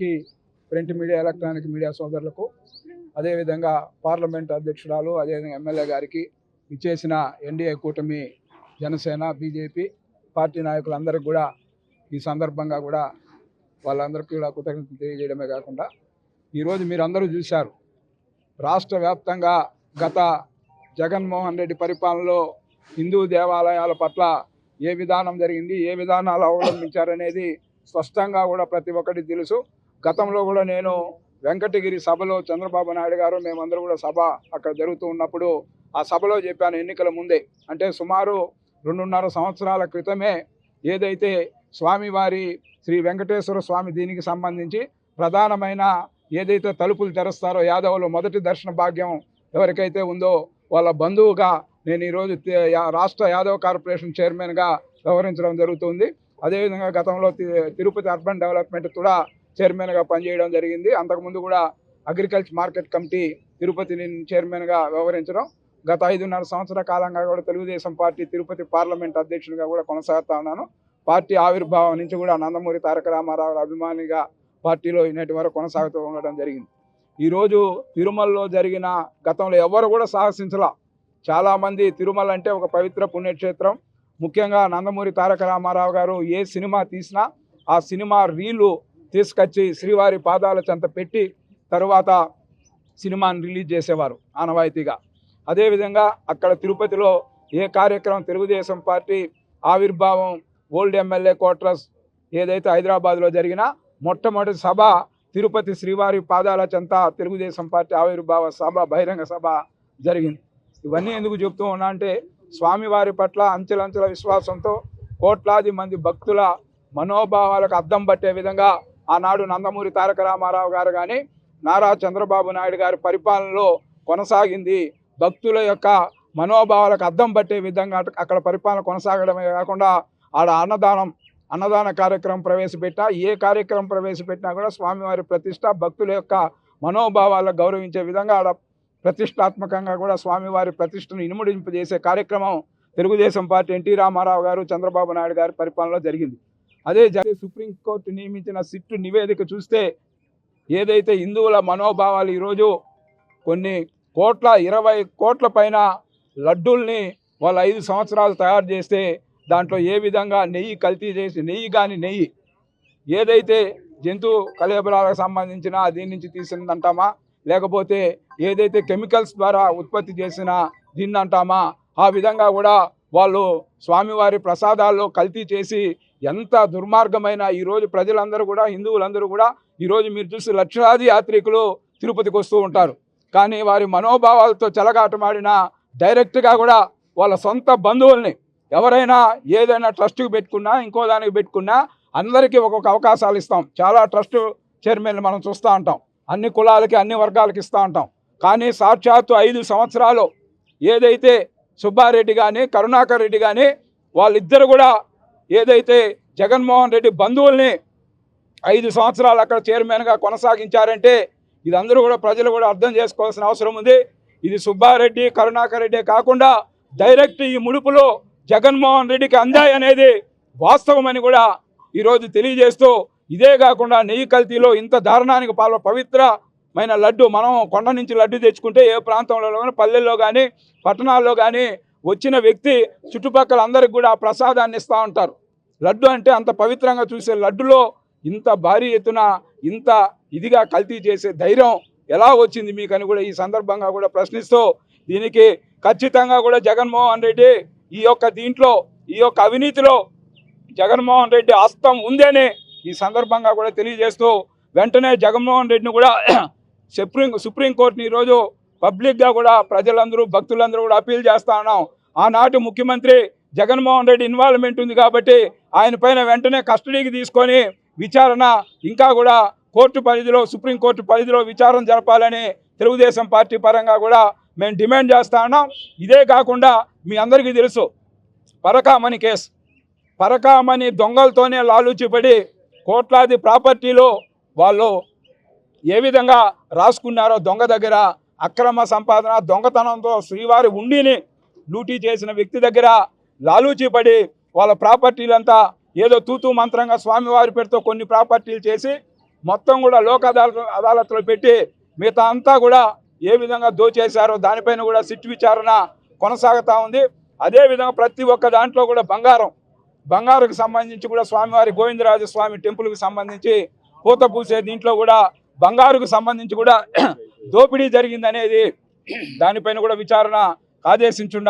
అందరికీ print media electronic media సోదరులకు అదేవిధంగా పార్లమెంట్ అధ్యక్షురాలు అదేవిధంగా ఎమ్మెల్యే గారికి ఇచ్చేసిన ఎన్డీఏ కూటమి జనసేన బీజేపీ పార్టీ నాయకులందరికీ కూడా ఈ సందర్భంగా కూడా వాళ్ళందరికీ కూడా కృతజ్ఞతలు తెలియజేయడమే కాకుండా ఈరోజు మీరందరూ చూశారు రాష్ట్ర వ్యాప్తంగా గత జగన్మోహన్ రెడ్డి పరిపాలనలో హిందూ దేవాలయాల పట్ల ఏ విధానం జరిగింది ఏ విధానాలు అవలంబించారనేది స్పష్టంగా కూడా ప్రతి ఒక్కటి తెలుసు. గతంలో కూడా నేను వెంకటగిరి సభలో చంద్రబాబు నాయుడు గారు మేమందరూ కూడా సభ అక్కడ జరుగుతూ ఉన్నప్పుడు ఆ సభలో చెప్పాను ఎన్నికల ముందే. అంటే సుమారు రెండున్నర సంవత్సరాల క్రితమే ఏదైతే స్వామివారి శ్రీ వెంకటేశ్వర స్వామి దీనికి సంబంధించి ప్రధానమైన ఏదైతే తలుపులు తెరుస్తారో యాదవులు మొదటి దర్శన భాగ్యం ఎవరికైతే ఉందో వాళ్ళ బంధువుగా నేను ఈరోజు రాష్ట్ర యాదవ్ కార్పొరేషన్ చైర్మన్గా వ్యవహరించడం జరుగుతుంది. అదేవిధంగా గతంలో తి- తిరుపతి అర్బన్ డెవలప్మెంట్ కూడా చైర్మన్గా పనిచేయడం జరిగింది. అంతకుముందు కూడా అగ్రికల్చర్ మార్కెట్ కమిటీ తిరుపతి చైర్మన్గా వ్యవహరించడం గత ఐదున్నర సంవత్సర కాలంగా కూడా తెలుగుదేశం పార్టీ తిరుపతి పార్లమెంట్ అధ్యక్షునిగా కూడా కొనసాగుతా ఉన్నాను. పార్టీ ఆవిర్భావం నుంచి కూడా నందమూరి తారక రామారావు అభిమానిగా పార్టీలో నేటి వరకు కొనసాగుతూ ఉండడం జరిగింది. ఈరోజు తిరుమలలో జరిగిన గతంలో ఎవరు కూడా సాహసించలా. చాలామంది తిరుమల అంటే ఒక పవిత్ర పుణ్యక్షేత్రం. ముఖ్యంగా నందమూరి తారక రామారావు గారు ఏ సినిమా తీసినా ఆ సినిమా రీలు తీసుకొచ్చి శ్రీవారి పాదాల చెంత పెట్టి తరువాత సినిమాని రిలీజ్ చేసేవారు ఆనవాయితీగా. అదేవిధంగా అక్కడ తిరుపతిలో ఏ కార్యక్రమం తెలుగుదేశం పార్టీ ఆవిర్భావం ఓల్డ్ ఎమ్మెల్యే క్వార్టర్స్ ఏదైతే హైదరాబాద్లో జరిగినా మొట్టమొదటి సభ తిరుపతి శ్రీవారి పాదాల చెంత తెలుగుదేశం పార్టీ ఆవిర్భావ సభ బహిరంగ సభ జరిగింది. ఇవన్నీ ఎందుకు చెప్తూ ఉన్నా అంటే స్వామివారి పట్ల అంచెలంచెల విశ్వాసంతో కోట్లాది మంది భక్తుల మనోభావాలకు అద్దం పట్టే విధంగా ఆనాడు నందమూరి తారక రామారావు గారు కానీ నారా చంద్రబాబు నాయుడు గారి పరిపాలనలో కొనసాగింది. భక్తుల యొక్క మనోభావాలకు అద్దం పట్టే విధంగా అక్కడ పరిపాలన కొనసాగడమే కాకుండా ఆడ అన్నదానం అన్నదాన కార్యక్రమం ప్రవేశపెట్టా. ఏ కార్యక్రమం ప్రవేశపెట్టినా కూడా స్వామివారి ప్రతిష్ట భక్తుల యొక్క మనోభావాలకు గౌరవించే విధంగా ఆడ ప్రతిష్టాత్మకంగా కూడా స్వామివారి ప్రతిష్టను ఇనుముడింపజేసే కార్యక్రమం తెలుగుదేశం పార్టీ ఎన్టీ రామారావు గారు చంద్రబాబు నాయుడు గారి పరిపాలనలో జరిగింది. అదే జరిగి సుప్రీంకోర్టు నియమించిన సిట్టు నివేదిక చూస్తే ఏదైతే హిందువుల మనోభావాలు ఈరోజు కొన్ని కోట్ల ఇరవై కోట్ల పైన లడ్డూల్ని వాళ్ళు ఐదు సంవత్సరాలు తయారు చేస్తే దాంట్లో ఏ విధంగా నెయ్యి కల్తీ చేసి నెయ్యి కానీ నెయ్యి ఏదైతే జంతు కలేబరాలకు సంబంధించిన దీని నుంచి తీసిందంటామా? లేకపోతే ఏదైతే కెమికల్స్ ద్వారా ఉత్పత్తి చేసిన దీన్ని అంటామా ఆ విధంగా కూడా వాళ్ళు స్వామివారి ప్రసాదాల్లో కల్తీ చేసి ఎంత దుర్మార్గమైన ఈరోజు ప్రజలందరూ కూడా హిందువులందరూ కూడా ఈరోజు మీరు చూసి లక్షలాది యాత్రికులు తిరుపతికి వస్తూ ఉంటారు. కానీ వారి మనోభావాలతో చెలగాటమాడిన డైరెక్ట్గా కూడా వాళ్ళ సొంత బంధువుల్ని ఎవరైనా ఏదైనా ట్రస్ట్కి పెట్టుకున్నా ఇంకో దానికి పెట్టుకున్నా అందరికీ ఒక్కొక్క అవకాశాలు ఇస్తాం. చాలా ట్రస్ట్ చైర్మన్లు మనం చూస్తూ ఉంటాం. అన్ని కులాలకి అన్ని వర్గాలకి ఇస్తూ ఉంటాం. కానీ సాక్షాత్తు ఐదు సంవత్సరాలు ఏదైతే సుబ్బారెడ్డి కానీ కరుణాకర్ రెడ్డి కానీ వాళ్ళిద్దరు కూడా ఏదైతే జగన్మోహన్ రెడ్డి బంధువుల్ని ఐదు సంవత్సరాలు అక్కడ చైర్మన్గా కొనసాగించారంటే ఇది అందరూ కూడా ప్రజలు కూడా అర్థం చేసుకోవాల్సిన అవసరం ఉంది. ఇది సుబ్బారెడ్డి కరుణాకర్ రెడ్డి కాకుండా డైరెక్ట్ ఈ ముడుపులో జగన్మోహన్ రెడ్డికి అందాయి అనేది వాస్తవమని కూడా ఈరోజు తెలియజేస్తూ ఇదే కాకుండా నెయ్యి కల్తీలో ఇంత దారుణానికి పాల్వ పవిత్రమైన లడ్డు మనం కొండ నుంచి లడ్డు తెచ్చుకుంటే ఏ ప్రాంతంలో కానీ పల్లెల్లో కానీ పట్టణాల్లో కానీ వచ్చిన వ్యక్తి చుట్టుపక్కల అందరికి కూడా ఆ ప్రసాదాన్ని ఇస్తూ ఉంటారు. లడ్డు అంటే అంత పవిత్రంగా చూసే లడ్డులో ఇంత భారీ ఎత్తున ఇంత ఇదిగా కల్తీ చేసే ధైర్యం ఎలా వచ్చింది మీకని కూడా ఈ సందర్భంగా కూడా ప్రశ్నిస్తూ దీనికి ఖచ్చితంగా కూడా జగన్మోహన్ రెడ్డి ఈ యొక్క దీంట్లో ఈ యొక్క అవినీతిలో జగన్మోహన్ రెడ్డి హస్తం ఉందని ఈ సందర్భంగా కూడా తెలియజేస్తూ వెంటనే జగన్మోహన్ రెడ్డిని కూడా సుప్రీం సుప్రీంకోర్టుని ఈరోజు పబ్లిక్గా కూడా ప్రజలందరూ భక్తులందరూ కూడా అప్పీల్ చేస్తా ఉన్నాం. ఆనాటి ముఖ్యమంత్రి జగన్మోహన్ రెడ్డి ఇన్వాల్వ్మెంట్ ఉంది కాబట్టి ఆయన పైన వెంటనే కస్టడీకి తీసుకొని విచారణ ఇంకా కూడా కోర్టు పరిధిలో సుప్రీంకోర్టు పరిధిలో విచారణ జరపాలని తెలుగుదేశం పార్టీ పరంగా కూడా మేము డిమాండ్ చేస్తా ఉన్నాం. ఇదే కాకుండా మీ అందరికీ తెలుసు పరకామణి కేసు. పరకామణి దొంగలతోనే లాలూచిపడి కోట్లాది ప్రాపర్టీలో వాళ్ళు ఏ విధంగా రాసుకున్నారో దొంగ దగ్గర అక్రమ సంపాదన దొంగతనంతో శ్రీవారి ఉండిని లూటీ చేసిన వ్యక్తి దగ్గర లాలూచిపడి వాళ్ళ ప్రాపర్టీలంతా ఏదో తూతూ మంత్రంగా స్వామివారి పేరుతో కొన్ని ప్రాపర్టీలు చేసి మొత్తం కూడా లోక అదాలత్లో పెట్టి మిగతా అంతా కూడా ఏ విధంగా దోచేశారో దానిపైన కూడా సిట్ విచారణ కొనసాగుతూ ఉంది. అదేవిధంగా ప్రతి ఒక్క దాంట్లో కూడా బంగారం బంగారుకు సంబంధించి కూడా స్వామివారి గోవిందరాజ స్వామి టెంపుల్కి సంబంధించి పూత పూసే దీంట్లో కూడా బంగారుకు సంబంధించి కూడా దోపిడీ జరిగిందనేది దానిపైన కూడా విచారణ ఆదేశించుండ